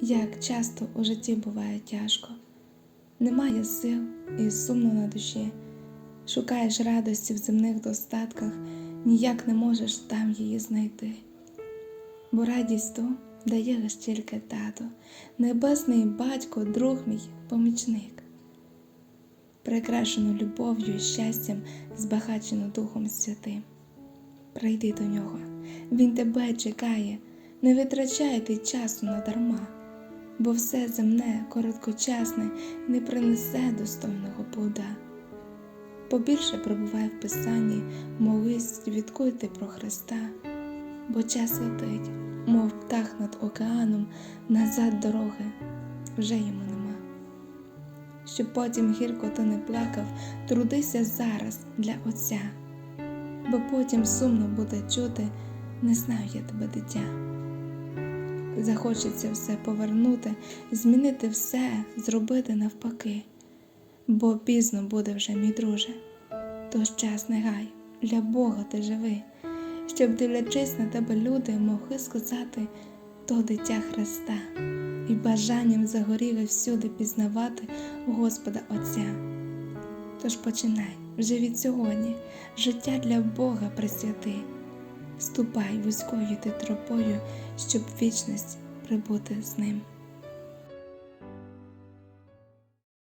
як часто у житті буває тяжко, немає сил і сумно на душі, шукаєш радості в земних достатках, ніяк не можеш там її знайти. Бо радість ту дає лиш тільки тато, небесний батько, друг мій, помічник. Прикрашену любов'ю і щастям, збагачену Духом Святим. Прийди до нього, Він тебе чекає, не витрачай ти часу надарма, бо все земне, короткочасне не принесе достойного плода. Побільше пробувай в Писанні, молись, відкуйте про Христа, бо час летить, мов птах над океаном, назад дороги вже йому нема. Щоб потім гірко ти не плакав, трудися зараз для Отця, бо потім сумно буде чути, не знаю я тебе, дитя. Захочеться все повернути, змінити все, зробити навпаки, бо пізно буде вже, мій друже, тож час не гай, для Бога ти живи, щоб, дивлячись на тебе, люди могли сказати то дитя Христа, і бажанням загоріли всюди пізнавати Господа Отця. Тож починай вже від сьогодні. Життя для Бога присвяти. Ступай вузькою ти тропою, щоб вічність прибути з ним.